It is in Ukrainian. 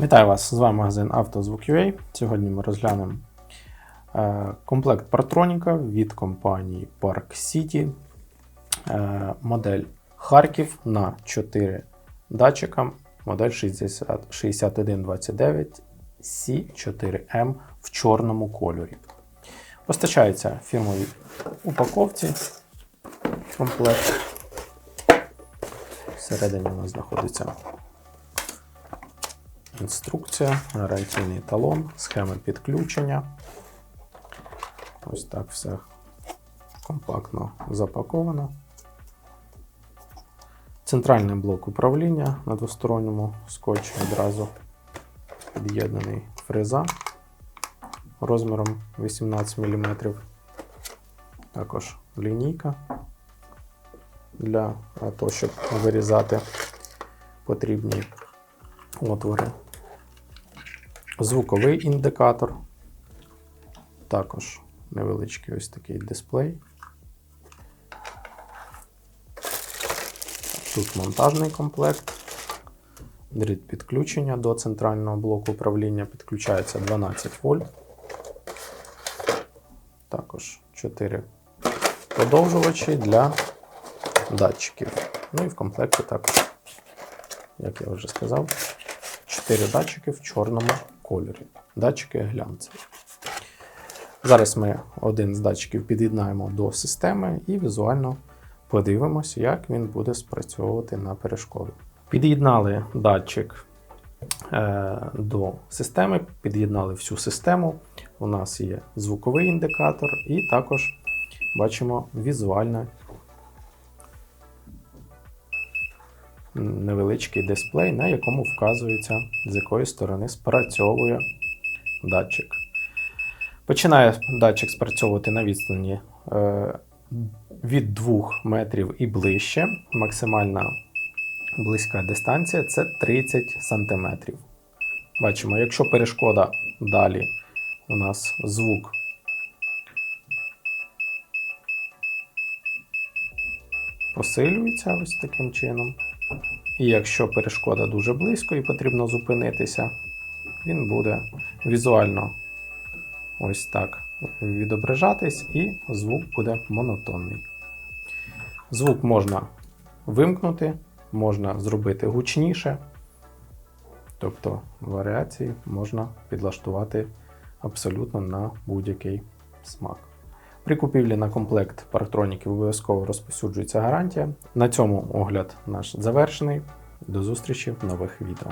Вітаю вас! З вами магазин «Автозвук.UA». Сьогодні ми розглянемо е, комплект партроніка від компанії Park City. Е, модель Харків на 4 датчика. Модель 6129 C4M в чорному кольорі. Постачається в фірмовій упаковці комплект. Всередині у нас знаходиться інструкція, гарантійний талон, схеми підключення. Ось так все компактно запаковано. Центральний блок управління на двосторонньому скотчі відразу під'єднаний фреза розміром 18 мм. Також лінійка для того, щоб вирізати потрібні отвори. Звуковий індикатор. Також невеличкий ось такий дисплей. Тут монтажний комплект. Дріт підключення до центрального блоку управління підключається 12 вольт. Також 4 подовжувачі для датчиків. Ну і в комплекті також, як я вже сказав, 4 датчики в чорному кольорі. Датчики глянцеві. Зараз ми один з датчиків під'єднаємо до системи і візуально подивимося, як він буде спрацьовувати на перешкоду. Під'єднали датчик е, до системи, під'єднали всю систему. У нас є звуковий індикатор, і також бачимо візуально невеличкий дисплей, на якому вказується, з якої сторони спрацьовує датчик. Починає датчик спрацьовувати на відстані е, від 2 метрів і ближче. Максимальна близька дистанція це 30 см. Бачимо, якщо перешкода далі у нас звук посилюється ось таким чином. І якщо перешкода дуже близько і потрібно зупинитися, він буде візуально ось так відображатись, і звук буде монотонний. Звук можна вимкнути, можна зробити гучніше, тобто варіації можна підлаштувати абсолютно на будь-який смак. При купівлі на комплект парктроніків обов'язково розпосюджується гарантія. На цьому огляд наш завершений. До зустрічі в нових відео.